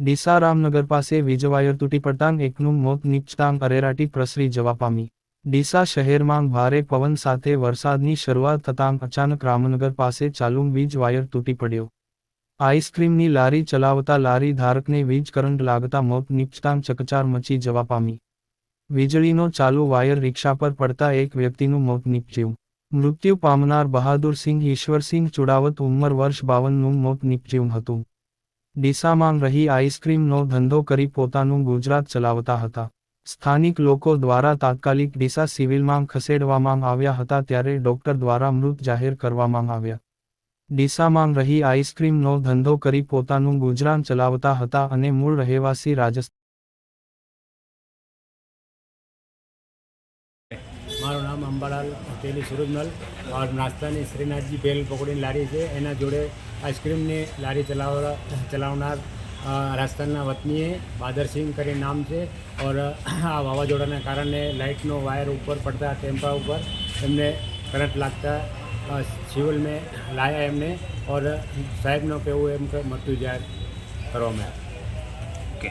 ડીસા રામનગર પાસે વીજવાયર તૂટી પડતાં એકનું મોત નીપજતાં અરેરાટી પ્રસરી જવા પામી. ડીસા શહેરમાં ભારે પવન સાથે વરસાદની શરૂઆત થતાં અચાનક રામનગર પાસે ચાલુ વીજ વાયર તૂટી પડ્યો. આઈસ્ક્રીમની લારી ચલાવતા લારી ધારકને વીજ કરંટ લાગતા મોત નીપજતાં ચકચાર મચી જવા પામી. વીજળીનો ચાલુ વાયર રિક્ષા પર પડતા એક વ્યક્તિનું મોત નીપજ્યું. મૃત્યુ પામનાર બહાદુરસિંહ ઈશ્વરસિંહ ચુડાવત ઉંમર વર્ષ બાવનનું મોત નીપજ્યું હતું. ડીસામાં રહી આઈસ્ક્રીમનો ધંધો કરી પોતાનું ગુજરાત ચલાવતા હતા. સ્થાનિક લોકો દ્વારા તાત્કાલિક ડીસા સિવિલમાં ખસેડવામાં આવ્યા હતા ત્યારે ડોક્ટર દ્વારા મૃત જાહેર કરવામાં આવ્યા. ડીસામાં રહી આઈસ્ક્રીમનો ધંધો કરી પોતાનું ગુજરાન ચલાવતા હતા અને મૂળ રહેવાસી રાજસ્થાન મારું નામ અંબાલાલ પટેલી સુરજમલ ઓર નાસ્તાની શ્રીનાથજી ભેલ પકોડીની લારી છે. એના જોડે આઈસ્ક્રીમની લારી ચલાવવા ચલાવનાર રાજસ્થાનના વતનીએ બાદરસિંહ કરી નામ છે. ઓર આ વાવાઝોડાના કારણે લાઇટનો વાયર ઉપર પડતા ટેમ્પા ઉપર એમને કરંટ લાગતા સિવિલ મેં લાયા એમને. ઓર સાહેબનો કહેવું એમ કે મૃત્યુ જાહેર કરવામાં આવ્યું. ઓકે.